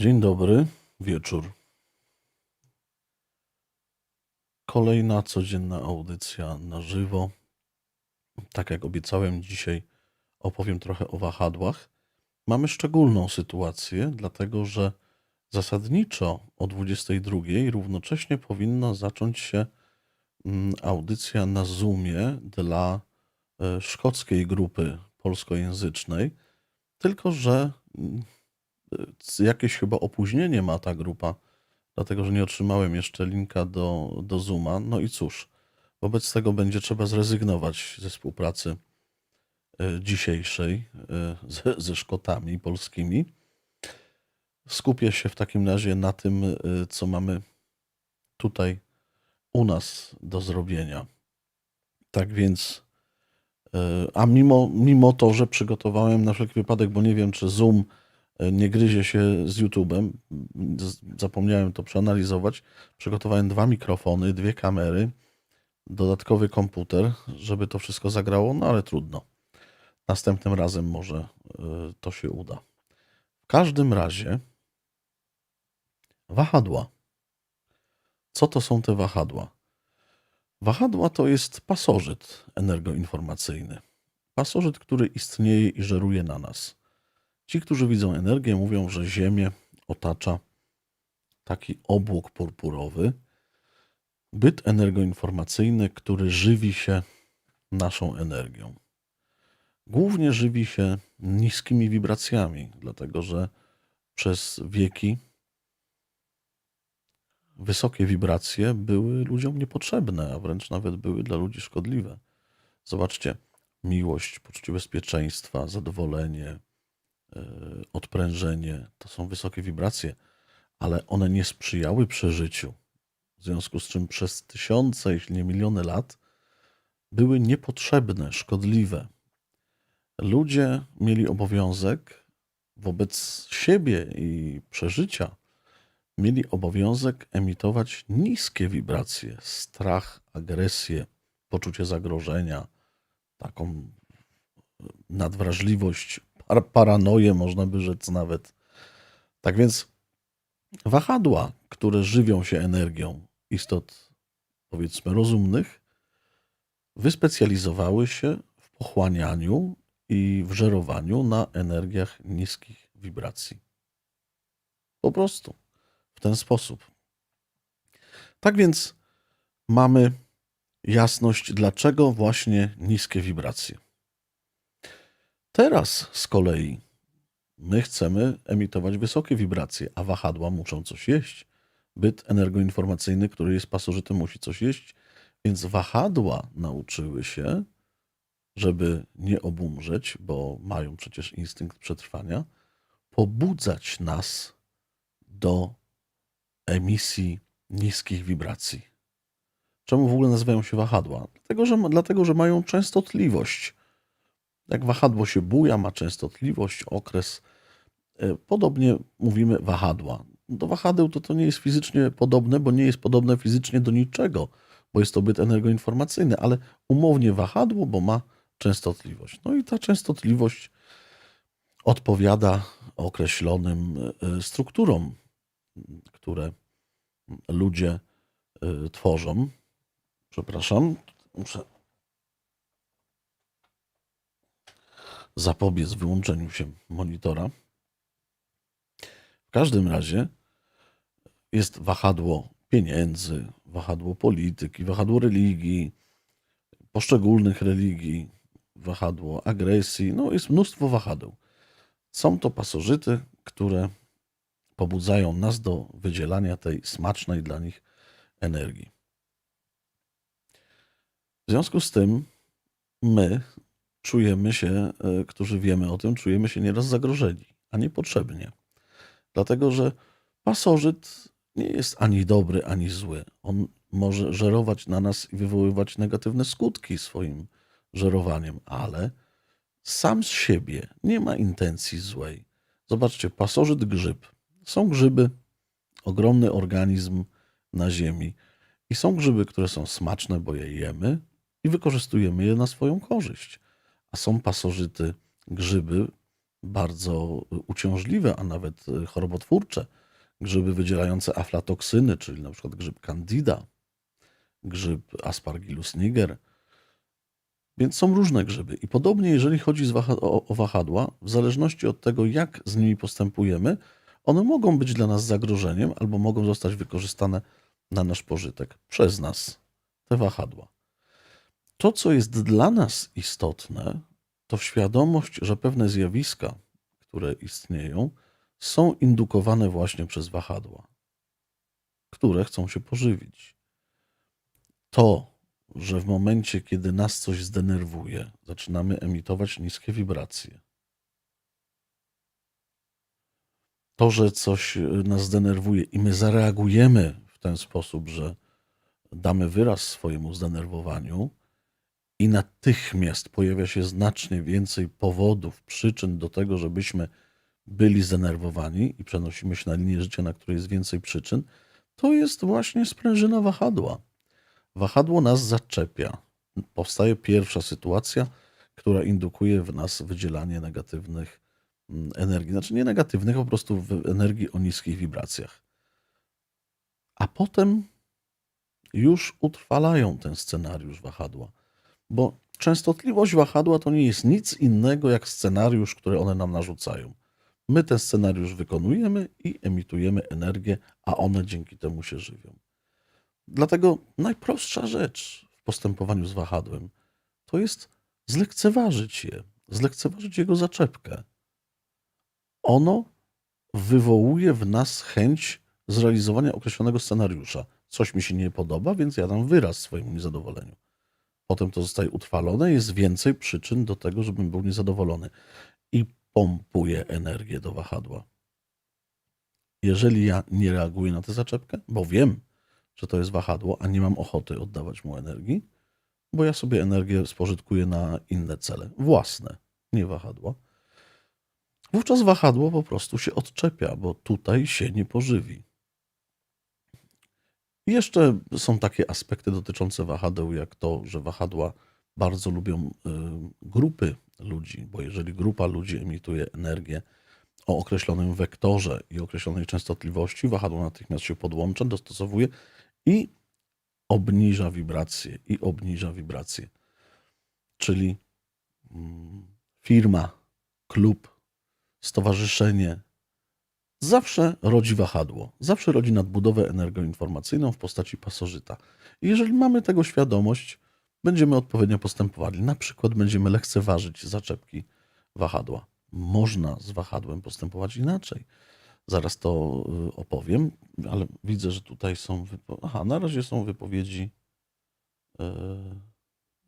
Dzień dobry, wieczór. Kolejna codzienna audycja na żywo. Tak jak obiecałem, dzisiaj opowiem trochę o wahadłach. Mamy szczególną sytuację, dlatego że zasadniczo o 22 równocześnie powinna zacząć się mm, audycja na Zoomie dla e, szkockiej grupy polskojęzycznej, tylko że mm, jakieś chyba opóźnienie ma ta grupa, dlatego że nie otrzymałem jeszcze linka do, do Zooma. No i cóż, wobec tego będzie trzeba zrezygnować ze współpracy e, dzisiejszej e, ze, ze Szkotami polskimi. Skupię się w takim razie na tym, e, co mamy tutaj u nas do zrobienia. Tak więc, a mimo, mimo to, że przygotowałem na wszelki wypadek, bo nie wiem, czy Zoom nie gryzie się z YouTube'em, zapomniałem to przeanalizować, przygotowałem dwa mikrofony, dwie kamery, dodatkowy komputer, żeby to wszystko zagrało, no ale trudno. Następnym razem może e, to się uda. W każdym razie wahadła. Co to są te wahadła? Wahadła to jest pasożyt energoinformacyjny. Pasożyt, który istnieje i żeruje na nas. Ci, którzy widzą energię, mówią, że Ziemię otacza taki obłok purpurowy, byt energoinformacyjny, który żywi się naszą energią. Głównie żywi się niskimi wibracjami, dlatego że przez wieki wysokie wibracje były ludziom niepotrzebne, a wręcz nawet były dla ludzi szkodliwe. Zobaczcie, miłość, poczucie bezpieczeństwa, zadowolenie, odprężenie to są wysokie wibracje, ale one nie sprzyjały przeżyciu. W związku z czym przez tysiące, jeśli nie miliony lat były niepotrzebne, szkodliwe. Ludzie mieli obowiązek wobec siebie i przeżycia mieli obowiązek emitować niskie wibracje, strach, agresję, poczucie zagrożenia, taką nadwrażliwość, par- paranoję, można by rzec nawet. Tak więc wahadła, które żywią się energią istot, powiedzmy, rozumnych, wyspecjalizowały się w pochłanianiu i w żerowaniu na energiach niskich wibracji. Po prostu w ten sposób. Tak więc mamy jasność, dlaczego właśnie niskie wibracje. Teraz z kolei my chcemy emitować wysokie wibracje, a wahadła muszą coś jeść. Byt energoinformacyjny, który jest pasożytem, musi coś jeść, więc wahadła nauczyły się, żeby nie obumrzeć, bo mają przecież instynkt przetrwania, pobudzać nas do emisji niskich wibracji. Czemu w ogóle nazywają się wahadła? Dlatego, że, dlatego, że mają częstotliwość. Jak wahadło się buja, ma częstotliwość, okres. E, Podobnie mówimy wahadła. Do wahadeł to, to nie jest fizycznie podobne, bo nie jest podobne fizycznie do niczego, bo jest to byt energoinformacyjny, ale umownie wahadło, bo ma częstotliwość. No i ta częstotliwość odpowiada określonym e, strukturom, które ludzie y, tworzą. Przepraszam, muszę zapobiec wyłączeniu się monitora. W każdym razie jest wahadło pieniędzy, wahadło polityki, wahadło religii, poszczególnych religii, wahadło agresji. No, jest mnóstwo wahadeł. Są to pasożyty, które pobudzają nas do wydzielania tej smacznej dla nich energii. W związku z tym my czujemy się, e, którzy wiemy o tym, czujemy się nieraz zagrożeni, a niepotrzebnie. Dlatego, że pasożyt nie jest ani dobry, ani zły. On może żerować na nas i wywoływać negatywne skutki swoim żerowaniem, ale sam z siebie nie ma intencji złej. Zobaczcie, pasożyt grzyb. Są grzyby, ogromny organizm na Ziemi. I są grzyby, które są smaczne, bo je jemy i wykorzystujemy je na swoją korzyść. A są pasożyty, grzyby, bardzo uciążliwe, a nawet y, chorobotwórcze. Grzyby wydzielające aflatoksyny, czyli na przykład grzyb candida, grzyb aspargillus niger. Więc są różne grzyby. I podobnie, jeżeli chodzi o wahadła, w zależności od tego, jak z nimi postępujemy, one mogą być dla nas zagrożeniem albo mogą zostać wykorzystane na nasz pożytek przez nas, te wahadła. To, co jest dla nas istotne, to świadomość, że pewne zjawiska, które istnieją, są indukowane właśnie przez wahadła, które chcą się pożywić. To, że w momencie, kiedy nas coś zdenerwuje, zaczynamy emitować niskie wibracje. To, że coś y, nas zdenerwuje i my zareagujemy w ten sposób, że damy wyraz swojemu zdenerwowaniu i natychmiast pojawia się znacznie więcej powodów, przyczyn do tego, żebyśmy byli zdenerwowani i przenosimy się na linię życia, na której jest więcej przyczyn, to jest właśnie sprężyna wahadła. Wahadło nas zaczepia. Powstaje pierwsza sytuacja, która indukuje w nas wydzielanie negatywnych mm, energii. Znaczy nie negatywnych, po prostu energii o niskich wibracjach. A potem już utrwalają ten scenariusz wahadła. Bo częstotliwość wahadła to nie jest nic innego jak scenariusz, który one nam narzucają. My ten scenariusz wykonujemy i emitujemy energię, a one dzięki temu się żywią. Dlatego najprostsza rzecz w postępowaniu z wahadłem to jest zlekceważyć je, zlekceważyć jego zaczepkę. Ono wywołuje w nas chęć zrealizowania określonego scenariusza. Coś mi się nie podoba, więc ja dam wyraz swojemu niezadowoleniu. Potem to zostaje utrwalone, jest więcej przyczyn do tego, żebym był niezadowolony. I pompuje energię do wahadła. Jeżeli ja nie reaguję na tę zaczepkę, bo wiem, że to jest wahadło, a nie mam ochoty oddawać mu energii, bo ja sobie energię spożytkuję na inne cele, własne, nie wahadło. Wówczas wahadło po prostu się odczepia, bo tutaj się nie pożywi. Jeszcze są takie aspekty dotyczące wahadeł, jak to, że wahadła bardzo lubią y, grupy ludzi, bo jeżeli grupa ludzi emituje energię o określonym wektorze i określonej częstotliwości, wahadło natychmiast się podłącza, dostosowuje i obniża wibracje, i obniża wibracje. Czyli mm, firma, klub, stowarzyszenie zawsze rodzi wahadło, zawsze rodzi nadbudowę energoinformacyjną w postaci pasożyta. I jeżeli mamy tego świadomość, będziemy odpowiednio postępowali. Na przykład będziemy lekceważyć zaczepki wahadła. Można z wahadłem postępować inaczej. Zaraz to y, opowiem, ale widzę, że tutaj są. Wypo... Aha, na razie są wypowiedzi. Yy,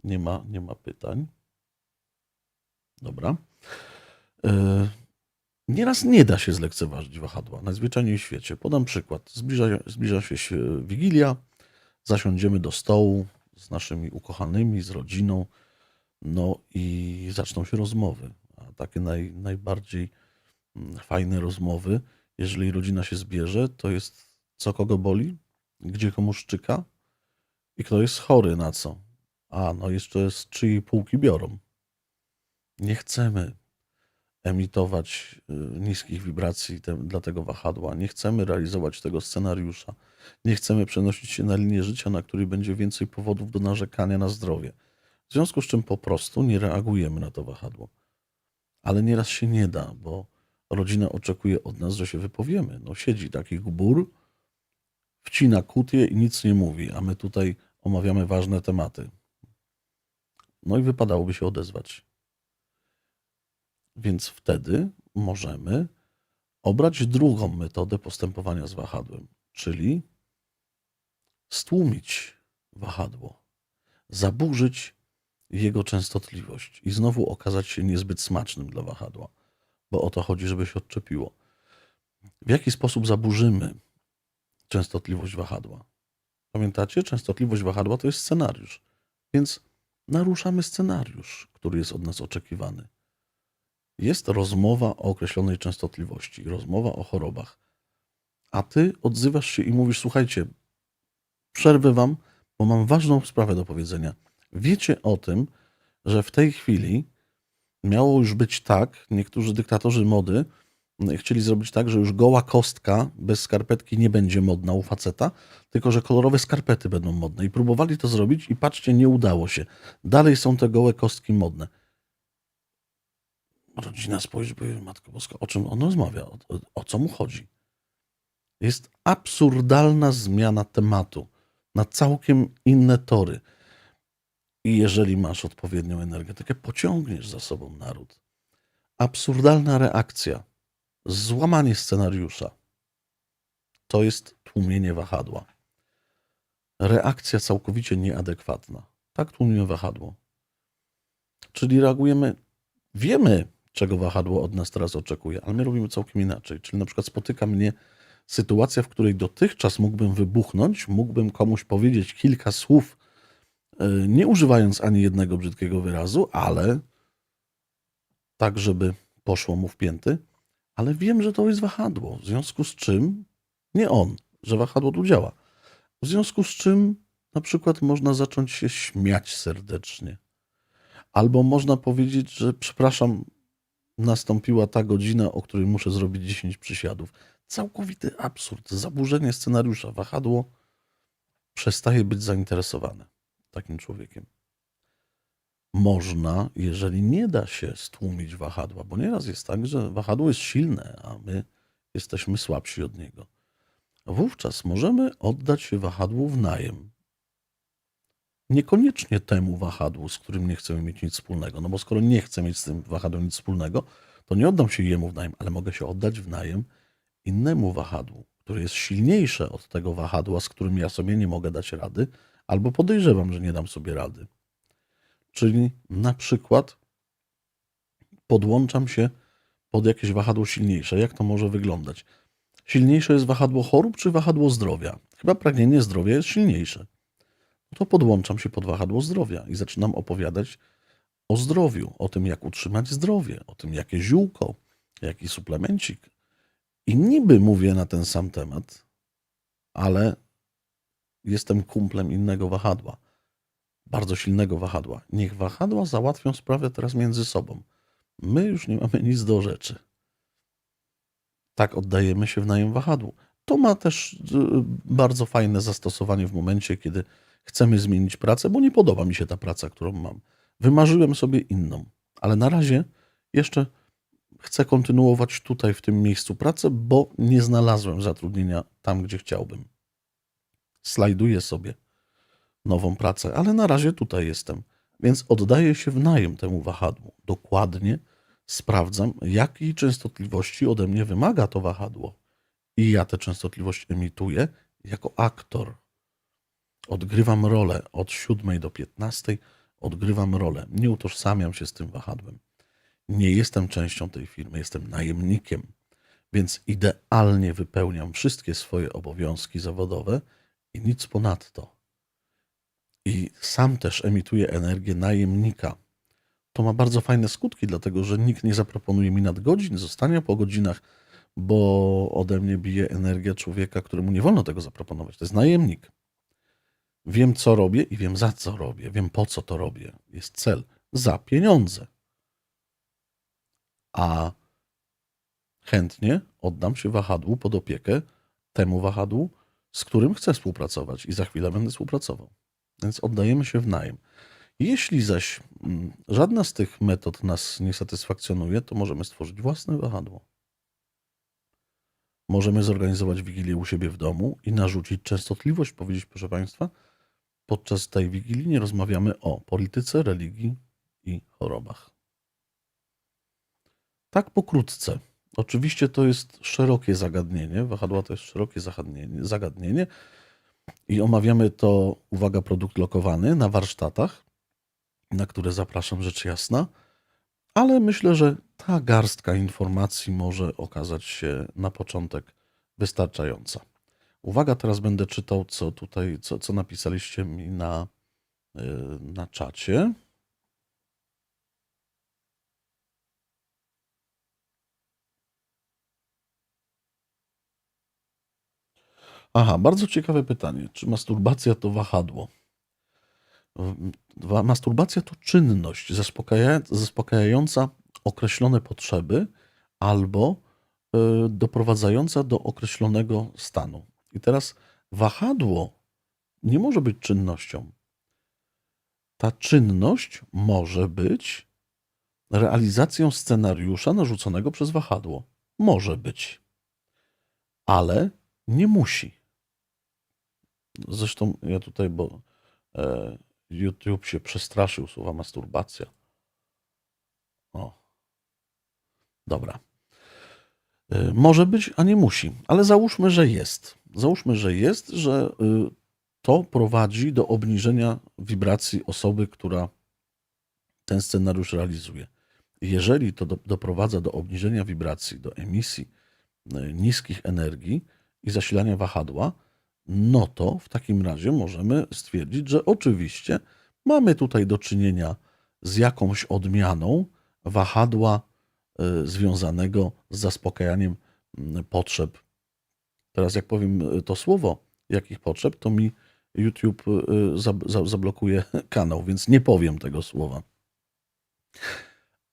Nie ma, nie ma pytań. Dobra. Nieraz nie da się zlekceważyć wahadła, najzwyczajniej w świecie. Podam przykład. Zbliża, zbliża się się Wigilia, zasiądziemy do stołu z naszymi ukochanymi, z rodziną, no i zaczną się rozmowy. A takie naj, najbardziej mm, fajne rozmowy, jeżeli rodzina się zbierze, to jest co kogo boli, gdzie komu szczyka i kto jest chory na co. A, no jeszcze z czyjej półki biorą. Nie chcemy emitować y, niskich wibracji dla tego wahadła. Nie chcemy realizować tego scenariusza. Nie chcemy przenosić się na linię życia, na której będzie więcej powodów do narzekania na zdrowie. W związku z czym po prostu nie reagujemy na to wahadło. Ale nieraz się nie da, bo rodzina oczekuje od nas, że się wypowiemy. No siedzi taki gbur, wcina kutię i nic nie mówi, a my tutaj omawiamy ważne tematy. No i wypadałoby się odezwać. Więc wtedy możemy obrać drugą metodę postępowania z wahadłem, czyli stłumić wahadło, zaburzyć jego częstotliwość i znowu okazać się niezbyt smacznym dla wahadła, bo o to chodzi, żeby się odczepiło. W jaki sposób zaburzymy częstotliwość wahadła? Pamiętacie, częstotliwość wahadła to jest scenariusz, więc naruszamy scenariusz, który jest od nas oczekiwany. Jest rozmowa o określonej częstotliwości, rozmowa o chorobach, a ty odzywasz się i mówisz: Słuchajcie, przerwę wam, bo mam ważną sprawę do powiedzenia. Wiecie o tym, że w tej chwili miało już być tak, niektórzy dyktatorzy mody chcieli zrobić tak, że już goła kostka bez skarpetki nie będzie modna u faceta, tylko że kolorowe skarpety będą modne. I próbowali to zrobić i patrzcie, nie udało się. Dalej są te gołe kostki modne. Rodzina spojrzy, powie, Matko Boska, o czym on rozmawia? O, o, o co mu chodzi? Jest absurdalna zmiana tematu na całkiem inne tory. I jeżeli masz odpowiednią energetykę, pociągniesz za sobą naród. Absurdalna reakcja, złamanie scenariusza to jest tłumienie wahadła. Reakcja całkowicie nieadekwatna. Tak tłumimy wahadło. Czyli reagujemy, wiemy, czego wahadło od nas teraz oczekuje, ale my robimy całkiem inaczej. Czyli na przykład spotyka mnie sytuacja, w której dotychczas mógłbym wybuchnąć, mógłbym komuś powiedzieć kilka słów, e, nie używając ani jednego brzydkiego wyrazu, ale tak, żeby poszło mu w pięty, ale wiem, że to jest wahadło, w związku z czym nie on, że wahadło tu działa. W związku z czym na przykład można zacząć się śmiać serdecznie. Albo można powiedzieć, że przepraszam, nastąpiła ta godzina, o której muszę zrobić 10 przysiadów. Całkowity absurd, zaburzenie scenariusza. Wahadło przestaje być zainteresowane takim człowiekiem. Można, jeżeli nie da się stłumić wahadła, bo nieraz jest tak, że wahadło jest silne, a my jesteśmy słabsi od niego. Wówczas możemy oddać się wahadłu w najem. Niekoniecznie temu wahadłu, z którym nie chcemy mieć nic wspólnego, no bo skoro nie chcę mieć z tym wahadłem nic wspólnego, to nie oddam się jemu w najem, ale mogę się oddać w najem innemu wahadłu, które jest silniejsze od tego wahadła, z którym ja sobie nie mogę dać rady, albo podejrzewam, że nie dam sobie rady. Czyli na przykład podłączam się pod jakieś wahadło silniejsze. Jak to może wyglądać? Silniejsze jest wahadło chorób czy wahadło zdrowia? Chyba pragnienie zdrowia jest silniejsze. To podłączam się pod wahadło zdrowia i zaczynam opowiadać o zdrowiu, o tym, jak utrzymać zdrowie, o tym, jakie ziółko, jaki suplemencik. I niby mówię na ten sam temat, ale jestem kumplem innego wahadła, bardzo silnego wahadła. Niech wahadła załatwią sprawę teraz między sobą. My już nie mamy nic do rzeczy. Tak oddajemy się w najem wahadłu. To ma też y, bardzo fajne zastosowanie w momencie, kiedy chcemy zmienić pracę, bo nie podoba mi się ta praca, którą mam. Wymarzyłem sobie inną, ale na razie jeszcze chcę kontynuować tutaj, w tym miejscu pracę, bo nie znalazłem zatrudnienia tam, gdzie chciałbym. Slajduję sobie nową pracę, ale na razie tutaj jestem, więc oddaję się w najem temu wahadłu. Dokładnie sprawdzam, jakiej częstotliwości ode mnie wymaga to wahadło. I ja tę częstotliwość emituję jako aktor. Odgrywam rolę od 7 do 15, odgrywam rolę. Nie utożsamiam się z tym wahadłem. Nie jestem częścią tej firmy, jestem najemnikiem, więc idealnie wypełniam wszystkie swoje obowiązki zawodowe i nic ponadto. I sam też emituję energię najemnika. To ma bardzo fajne skutki, dlatego że nikt nie zaproponuje mi nadgodzin, zostania po godzinach, bo ode mnie bije energia człowieka, któremu nie wolno tego zaproponować. To jest najemnik. Wiem, co robię i wiem, za co robię. Wiem, po co to robię. Jest cel. Za pieniądze. A chętnie oddam się wahadłu pod opiekę temu wahadłu, z którym chcę współpracować i za chwilę będę współpracował. Więc oddajemy się w najem. Jeśli zaś mm, żadna z tych metod nas nie satysfakcjonuje, to możemy stworzyć własne wahadło. Możemy zorganizować wigilię u siebie w domu i narzucić częstotliwość, powiedzieć, proszę Państwa, podczas tej wigilii nie rozmawiamy o polityce, religii i chorobach. Tak pokrótce. Oczywiście to jest szerokie zagadnienie. Wahadła to jest szerokie zagadnienie, zagadnienie. I omawiamy to, uwaga, produkt lokowany na warsztatach, na które zapraszam rzecz jasna. Ale myślę, że ta garstka informacji może okazać się na początek wystarczająca. Uwaga, teraz będę czytał, co tutaj, co, co napisaliście mi na, yy, na czacie. Aha, bardzo ciekawe pytanie. Czy masturbacja to wahadło? Masturbacja to czynność zaspokaja, zaspokajająca określone potrzeby albo y, doprowadzająca do określonego stanu. I teraz wahadło nie może być czynnością. Ta czynność może być realizacją scenariusza narzuconego przez wahadło. Może być, ale nie musi. Zresztą ja tutaj, bo e, YouTube się przestraszył słowa masturbacja. O. Dobra. E, może być, a nie musi, ale załóżmy, że jest. Załóżmy, że jest, że y, to prowadzi do obniżenia wibracji osoby, która ten scenariusz realizuje. Jeżeli to do, doprowadza do obniżenia wibracji, do emisji y, niskich energii i zasilania wahadła, no to w takim razie możemy stwierdzić, że oczywiście mamy tutaj do czynienia z jakąś odmianą wahadła y, związanego z zaspokajaniem potrzeb. Teraz, jak powiem to słowo, jakich potrzeb, to mi YouTube y, zab- za- zablokuje kanał, więc nie powiem tego słowa.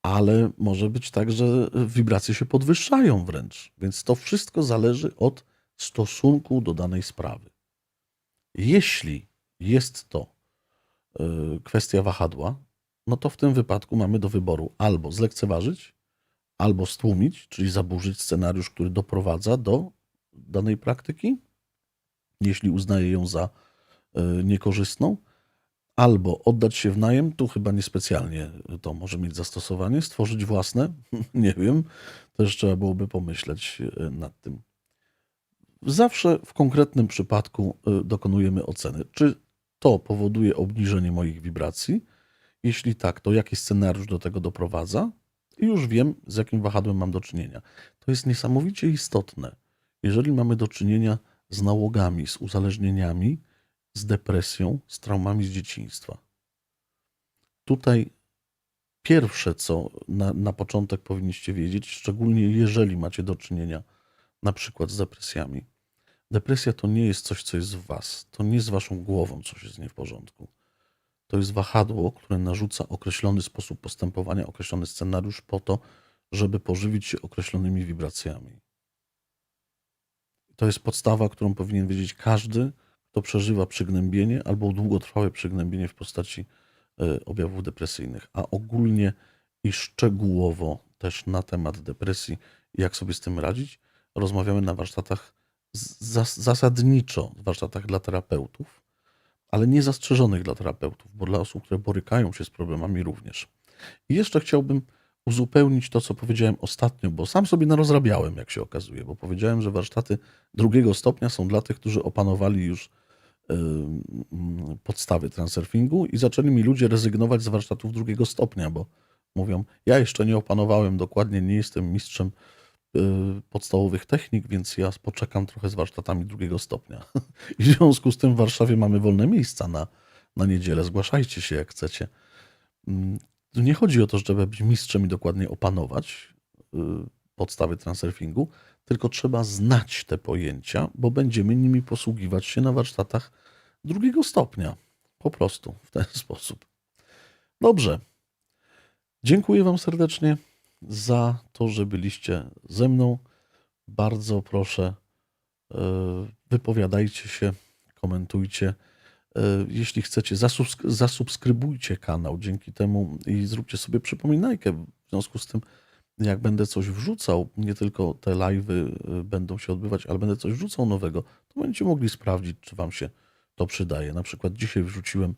Ale może być tak, że wibracje się podwyższają wręcz, więc to wszystko zależy od stosunku do danej sprawy. Jeśli jest to y, kwestia wahadła, no to w tym wypadku mamy do wyboru albo zlekceważyć, albo stłumić, czyli zaburzyć scenariusz, który doprowadza do danej praktyki, jeśli uznaje ją za y, niekorzystną, albo oddać się w najem, tu chyba niespecjalnie to może mieć zastosowanie, stworzyć własne, nie wiem, też trzeba byłoby pomyśleć y, nad tym. Zawsze w konkretnym przypadku y, dokonujemy oceny, czy to powoduje obniżenie moich wibracji. Jeśli tak, to jaki scenariusz do tego doprowadza? I już wiem, z jakim wahadłem mam do czynienia. To jest niesamowicie istotne. Jeżeli mamy do czynienia z nałogami, z uzależnieniami, z depresją, z traumami z dzieciństwa. Tutaj pierwsze, co na, na początek powinniście wiedzieć, szczególnie jeżeli macie do czynienia na przykład z depresjami. Depresja to nie jest coś, co jest w was. To nie z waszą głową coś jest nie w porządku. To jest wahadło, które narzuca określony sposób postępowania, określony scenariusz po to, żeby pożywić się określonymi wibracjami. To jest podstawa, którą powinien wiedzieć każdy, kto przeżywa przygnębienie albo długotrwałe przygnębienie w postaci e, objawów depresyjnych, a ogólnie i szczegółowo też na temat depresji jak sobie z tym radzić, rozmawiamy na warsztatach zas zasadniczo, warsztatach dla terapeutów, ale nie zastrzeżonych dla terapeutów, bo dla osób, które borykają się z problemami również. I jeszcze chciałbym uzupełnić to, co powiedziałem ostatnio, bo sam sobie narozrabiałem, jak się okazuje, bo powiedziałem, że warsztaty drugiego stopnia są dla tych, którzy opanowali już mm, podstawy transurfingu i zaczęli mi ludzie rezygnować z warsztatów drugiego stopnia, bo mówią, ja jeszcze nie opanowałem dokładnie, nie jestem mistrzem y, podstawowych technik, więc ja poczekam trochę z warsztatami drugiego stopnia. I w związku z tym w Warszawie mamy wolne miejsca na, na niedzielę. Zgłaszajcie się, jak chcecie. Nie chodzi o to, żeby być mistrzem i dokładnie opanować y, podstawy transurfingu, tylko trzeba znać te pojęcia, bo będziemy nimi posługiwać się na warsztatach drugiego stopnia. Po prostu w ten sposób. Dobrze. Dziękuję Wam serdecznie za to, że byliście ze mną. Bardzo proszę, y, wypowiadajcie się, komentujcie. E, Jeśli chcecie, zasubsk- zasubskrybujcie kanał dzięki temu i zróbcie sobie przypominajkę. W związku z tym, jak będę coś wrzucał, nie tylko te live'y y, będą się odbywać, ale będę coś wrzucał nowego, to będziecie mogli sprawdzić, czy Wam się to przydaje. Na przykład dzisiaj wrzuciłem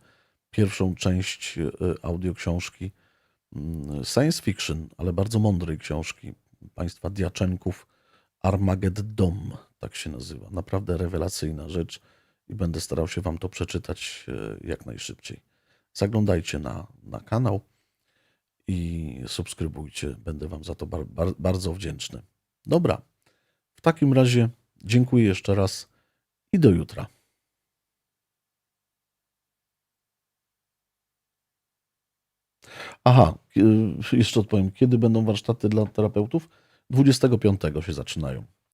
pierwszą część y, audioksiążki mm, science fiction, ale bardzo mądrej książki państwa Diaczenków Armageddon, tak się nazywa. Naprawdę rewelacyjna rzecz i będę starał się Wam to przeczytać e, jak najszybciej. Zaglądajcie na, na kanał i subskrybujcie. Będę Wam za to bar, bar, bardzo wdzięczny. Dobra, w takim razie dziękuję jeszcze raz i do jutra. Aha, y, jeszcze odpowiem. Kiedy będą warsztaty dla terapeutów? 25 się zaczynają.